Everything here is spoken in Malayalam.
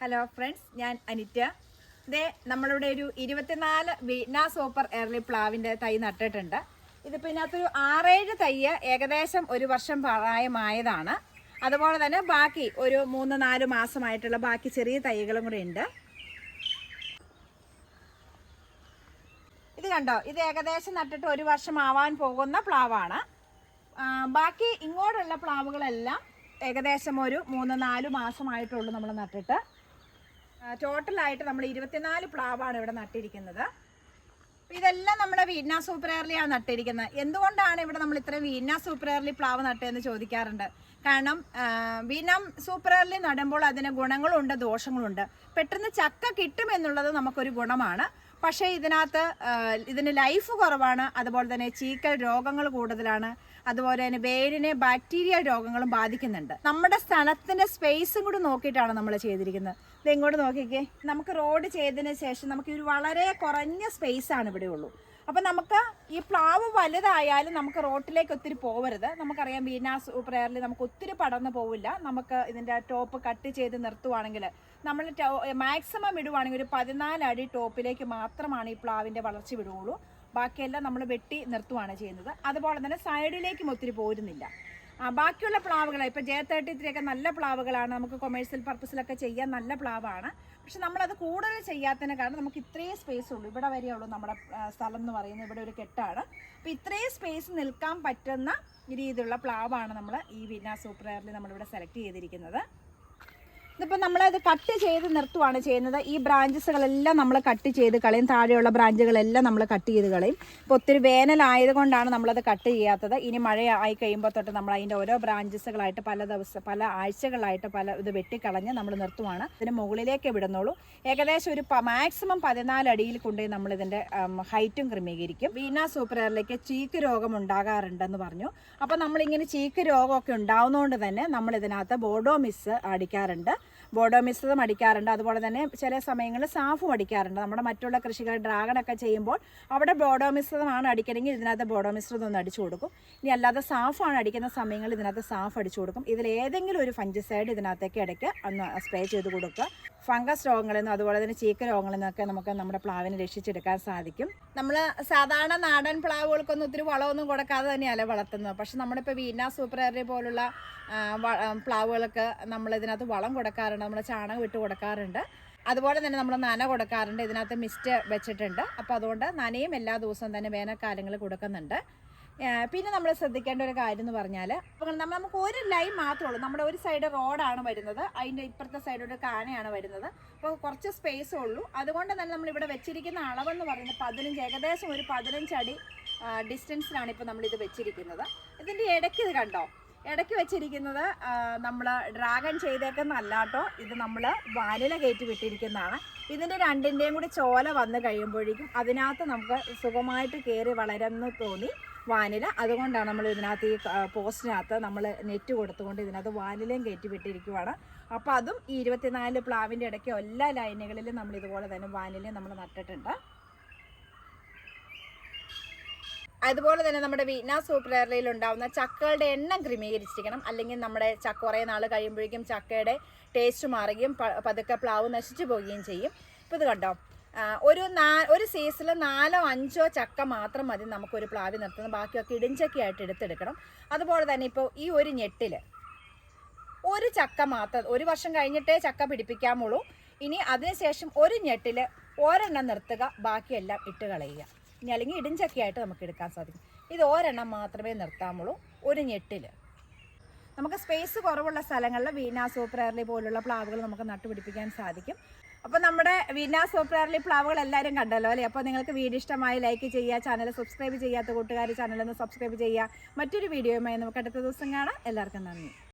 ഹലോ ഫ്രണ്ട്സ് ഞാൻ അനിറ്റ. ഇതേ നമ്മളിവിടെ ഒരു ഇരുപത്തിനാല് വീന സൂപ്പർ എയർലി പ്ലാവിന്റെ തൈ നട്ടിട്ടുണ്ട്. ഇതിപ്പോൾ ഇതിനകത്തൊരു ആറേഴ് തൈ ഏകദേശം ഒരു വർഷം പ്രായമായതാണ്. അതുപോലെ തന്നെ ബാക്കി ഒരു മൂന്ന് നാല് മാസമായിട്ടുള്ള ബാക്കി ചെറിയ തൈകളും കൂടെ ഉണ്ട്. ഇത് കണ്ടോ? ഇത് ഏകദേശം നട്ടിട്ട് ഒരു വർഷം ആവാൻ പോകുന്ന പ്ലാവാണ്. ബാക്കി ഇങ്ങോട്ടുള്ള പ്ലാവുകളെല്ലാം ഏകദേശം ഒരു മൂന്ന് നാല് മാസമായിട്ടുള്ളൂ നമ്മൾ നട്ടിട്ട്. ടോട്ടലായിട്ട് നമ്മൾ ഇരുപത്തിനാല് പ്ലാവാണ് ഇവിടെ നട്ടിരിക്കുന്നത്. ഇതെല്ലാം നമ്മുടെ വീന സൂപ്പർ എയർലിയാണ് നട്ടിരിക്കുന്നത്. എന്തുകൊണ്ടാണ് ഇവിടെ നമ്മൾ ഇത്രയും വീന സൂപ്പർ എയർലി പ്ലാവ് നട്ടതെന്ന് ചോദിക്കാറുണ്ട്? കാരണം വീനം സൂപ്പർ എയർലി നടുമ്പോൾ അതിന് ഗുണങ്ങളുണ്ട് ദോഷങ്ങളുണ്ട്. പെട്ടെന്ന് ചക്ക കിട്ടുമെന്നുള്ളത് നമുക്കൊരു ഗുണമാണ്. പക്ഷേ ഇതിനകത്ത് ഇതിന് ലൈഫ് കുറവാണ്. അതുപോലെ തന്നെ ചീക്കൽ രോഗങ്ങൾ കൂടുതലാണ്. അതുപോലെ തന്നെ വേരിനെ ബാക്ടീരിയ രോഗങ്ങളും ബാധിക്കുന്നുണ്ട്. നമ്മുടെ സ്ഥലത്തിന്റെ സ്പേസും കൂടി നോക്കിയിട്ടാണ് നമ്മൾ ചെയ്തിരിക്കുന്നത്. ഇത് ഇങ്ങോട്ട് നോക്കിക്കേ. നമുക്ക് റോഡ് ചെയ്തതിന് ശേഷം നമുക്ക് ഒരു വളരെ കുറഞ്ഞ സ്പേസ് ആണ് ഇവിടെ ഉള്ളൂ. അപ്പം നമുക്ക് ഈ പ്ലാവ് വലുതായാലും നമുക്ക് റോട്ടിലേക്ക് ഒത്തിരി പോവരുത്. നമുക്കറിയാം വീനാസ് പ്രയറിൽ നമുക്ക് ഒത്തിരി പടർന്നു പോവില്ല. നമുക്ക് ഇതിന്റെ ടോപ്പ് കട്ട് ചെയ്ത് നിർത്തുവാണെങ്കിൽ നമ്മൾ മാക്സിമം ഇടുവാണെങ്കിൽ ഒരു പതിനാല് അടി ടോപ്പിലേക്ക് മാത്രമാണ് ഈ പ്ലാവിന്റെ വളർച്ച വിടുകയുള്ളൂ. ബാക്കിയെല്ലാം നമ്മൾ വെട്ടി നിർത്തുവാണ് ചെയ്യുന്നത്. അതുപോലെ തന്നെ സൈഡിലേക്കും ഒത്തിരി പോരുന്നില്ല. ബാക്കിയുള്ള പ്ലാവുകൾ ഇപ്പോൾ ജെ തേർട്ടി ത്രീ ഒക്കെ നല്ല പ്ലാവുകളാണ്. നമുക്ക് കൊമേഴ്സ്യൽ പർപ്പസിലൊക്കെ ചെയ്യാൻ നല്ല പ്ലാവാണ്. പക്ഷെ നമ്മളത് കൂടുതൽ ചെയ്യാത്തതിന് കാരണം നമുക്ക് ഇത്രയും സ്പേസ് ഉള്ളൂ. ഇവിടെ വരെ ഉള്ളൂ നമ്മുടെ സ്ഥലം എന്ന് പറയുന്നത്. ഇവിടെ ഒരു കെട്ടാണ്. അപ്പോൾ ഇത്രയും സ്പേസ് നിൽക്കാൻ പറ്റുന്ന രീതിയിലുള്ള പ്ലാവാണ് നമ്മൾ ഈ വിന സൂപ്പർ എയറിൽ നമ്മളിവിടെ സെലക്ട് ചെയ്തിരിക്കുന്നത്. ഇതിപ്പോൾ നമ്മളത് കട്ട് ചെയ്ത് നിർത്തുവാണ് ചെയ്യുന്നത്. ഈ ബ്രാഞ്ചസുകളെല്ലാം നമ്മൾ കട്ട് ചെയ്ത് കളയും. താഴെയുള്ള ബ്രാഞ്ചുകളെല്ലാം നമ്മൾ കട്ട് ചെയ്ത് കളയും. ഇപ്പോൾ ഒത്തിരി വേനലായതുകൊണ്ടാണ് നമ്മളത് കട്ട് ചെയ്യാത്തത്. ഇനി മഴ ആയി കഴിയുമ്പോൾ തൊട്ട് നമ്മൾ അതിന്റെ ഓരോ ബ്രാഞ്ചസുകളായിട്ട് പല ദിവസം പല ആഴ്ചകളായിട്ട് പല ഇത് വെട്ടിക്കളഞ്ഞ് നമ്മൾ നിർത്തുവാണ്. ഇതിന് മുകളിലേക്ക് വിടുന്നുള്ളൂ. ഏകദേശം ഒരു മാക്സിമം പതിനാല് അടിയിൽ കൊണ്ടുപോയി നമ്മൾ ഇതിന്റെ ഹൈറ്റും ക്രമീകരിക്കും. വീണ സൂപ്പറിലേക്ക് ചീക്ക് രോഗം ഉണ്ടാകാറുണ്ടെന്ന് പറഞ്ഞു. അപ്പോൾ നമ്മളിങ്ങനെ ചീക്ക് രോഗമൊക്കെ ഉണ്ടാവുന്നതുകൊണ്ട് തന്നെ നമ്മൾ ഇതിനകത്ത് ബോഡോ മിസ് അടിക്കാറുണ്ട്. ബോഡോ മിശ്രിതം അടിക്കാറുണ്ട്. അതുപോലെ തന്നെ ചില സമയങ്ങളിൽ സാഫും അടിക്കാറുണ്ട്. നമ്മുടെ മറ്റുള്ള കൃഷികൾ ഡ്രാഗൺ ഒക്കെ ചെയ്യുമ്പോൾ അവിടെ ബോഡോ മിശ്രിതമാണ് അടിക്കണമെങ്കിൽ ഇതിനകത്ത് ബോഡോ മിശ്രിതം ഒന്ന് അടിച്ചു കൊടുക്കും. ഇനി അല്ലാതെ സാഫാണ് അടിക്കുന്ന സമയങ്ങളിൽ ഇതിനകത്ത് സാഫ് അടിച്ചു കൊടുക്കും. ഇതിൽ ഏതെങ്കിലും ഒരു ഫഞ്ചിസൈഡ് ഇതിനകത്തേക്ക് ഇടയ്ക്ക് ഒന്ന് സ്പ്രേ ചെയ്ത് കൊടുക്കുക. ഫംഗസ് രോഗങ്ങളിൽ നിന്നും അതുപോലെ തന്നെ ചീക്ക രോഗങ്ങളിൽ നിന്നൊക്കെ നമുക്ക് നമ്മുടെ പ്ലാവിനെ രക്ഷിച്ചെടുക്കാൻ സാധിക്കും. നമ്മൾ സാധാരണ നാടൻ പ്ലാവുകൾക്കൊന്നും ഒത്തിരി വളമൊന്നും കൊടുക്കാതെ തന്നെയല്ല വളർത്തുന്നത്. പക്ഷെ നമ്മളിപ്പോൾ വീന സൂപ്പർ പോലുള്ള പ്ലാവുകൾക്ക് നമ്മൾ ഇതിനകത്ത് വളം കൊടുക്കാറുണ്ട്. നമ്മൾ ചാണകം ഇട്ട് കൊടുക്കാറുണ്ട്. അതുപോലെ തന്നെ നമ്മൾ നന കൊടുക്കാറുണ്ട്. ഇതിനകത്ത് മിസ്റ്റ് വെച്ചിട്ടുണ്ട്. അപ്പോൾ അതുകൊണ്ട് നനയും എല്ലാ ദിവസവും തന്നെ വേനൽക്കാലങ്ങളിൽ കൊടുക്കുന്നുണ്ട്. പിന്നെ നമ്മൾ ശ്രദ്ധിക്കേണ്ട ഒരു കാര്യം എന്ന് പറഞ്ഞാൽ അപ്പോൾ നമ്മൾ നമുക്ക് ഒരു ലൈൻ മാത്രമേ ഉള്ളൂ. നമ്മുടെ ഒരു സൈഡ് റോഡാണ് വരുന്നത്. അതിന്റെ ഇപ്പുറത്തെ സൈഡ് ഒരു കാനയാണ് വരുന്നത്. അപ്പോൾ കുറച്ച് സ്പേസ് ഉള്ളൂ. അതുകൊണ്ട് തന്നെ നമ്മൾ ഇവിടെ വെച്ചിരിക്കുന്ന അളവെന്ന് പറയുന്നത് പതിനഞ്ച് ഏകദേശം ഒരു പതിനഞ്ച് അടി ഡിസ്റ്റൻസിലാണ് ഇപ്പോൾ നമ്മളിത് വെച്ചിരിക്കുന്നത്. ഇതിന്റെ ഇടയ്ക്ക് ഇത് കണ്ടോ? ഇടയ്ക്ക് വെച്ചിരിക്കുന്നത് നമ്മൾ ഡ്രാഗൺ ചെയ്തേക്കുന്ന അല്ലാട്ടോ ഇത് നമ്മൾ വാനില കയറ്റി വിട്ടിരിക്കുന്നതാണ്. ഇതിന്റെ രണ്ടിന്റെയും കൂടി ചോല വന്നു കഴിയുമ്പോഴേക്കും അതിനകത്ത് നമുക്ക് സുഖമായിട്ട് കയറി വളരെന്ന് തോന്നി വാനില. അതുകൊണ്ടാണ് നമ്മൾ ഇതിനകത്ത് ഈ പോസ്റ്റിനകത്ത് നമ്മൾ നെറ്റ് കൊടുത്തുകൊണ്ട് ഇതിനകത്ത് വാനിലയും കയറ്റി വിട്ടിരിക്കുവാണ്. അപ്പോൾ അതും ഈ ഇരുപത്തിനാല് പ്ലാവിന്റെ ഇടയ്ക്ക് എല്ലാ ലൈനുകളിലും നമ്മൾ ഇതുപോലെ തന്നെ വാനിലയും നമ്മൾ നട്ടിട്ടുണ്ട്. അതുപോലെ തന്നെ നമ്മുടെ വീന സൂപ്പർ എയർലയിൽ ഉണ്ടാവുന്ന ചക്കകളുടെ എണ്ണം ക്രമീകരിച്ചിരിക്കണം. അല്ലെങ്കിൽ നമ്മുടെ ചക്ക കുറേ നാൾ കഴിയുമ്പോഴേക്കും ചക്കയുടെ ടേസ്റ്റ് മാറുകയും പതുക്കെ പ്ലാവ് നശിച്ചു പോവുകയും ചെയ്യും. ഇപ്പോൾ ഇത് കണ്ടോ? ഒരു നാ ഒരു സീസണിൽ നാലോ അഞ്ചോ ചക്ക മാത്രം മതി നമുക്കൊരു പ്ലാവി നിർത്തുന്നത്. ബാക്കിയൊക്കെ ഇടിഞ്ചക്കയായിട്ട് എടുത്തെടുക്കണം. അതുപോലെ തന്നെ ഇപ്പോൾ ഈ ഒരു ഞെട്ടിൽ ഒരു ചക്ക മാത്രം ഒരു വർഷം കഴിഞ്ഞിട്ടേ ചക്ക പിടിപ്പിക്കാമുള്ളൂ ഇനി അതിനുശേഷം ഒരു ഞെട്ടിൽ ഒരെണ്ണം നിർത്തുക ബാക്കിയെല്ലാം ഇട്ട് കളയുക. ഇനി അല്ലെങ്കിൽ ഇടിഞ്ചക്കയായിട്ട് നമുക്ക് എടുക്കാൻ സാധിക്കും. ഇത് ഒരെണ്ണം മാത്രമേ നിർത്താമുള്ളൂ ഒരു ഞെട്ടിൽ. നമുക്ക് സ്പേസ് കുറവുള്ള സ്ഥലങ്ങളിൽ വീന സൂപ്പർ പോലുള്ള പ്ലാവുകൾ നമുക്ക് നട്ടുപിടിപ്പിക്കാൻ സാധിക്കും. അപ്പോൾ നമ്മുടെ വീന സൂപ്പർ പ്ലാവുകൾ എല്ലാവരും കണ്ടല്ലോ അല്ലേ? അപ്പോൾ നിങ്ങൾക്ക് വീഡിയോ ഇഷ്ടമായി ലൈക്ക് ചെയ്യുക ചാനൽ സബ്സ്ക്രൈബ് ചെയ്യാത്ത കൂട്ടുകാർ ചാനലൊന്ന് സബ്സ്ക്രൈബ് ചെയ്യുക. മറ്റൊരു വീഡിയോയുമായി നമുക്ക് അടുത്ത ദിവസം കാണാം. എല്ലാവർക്കും നന്ദി.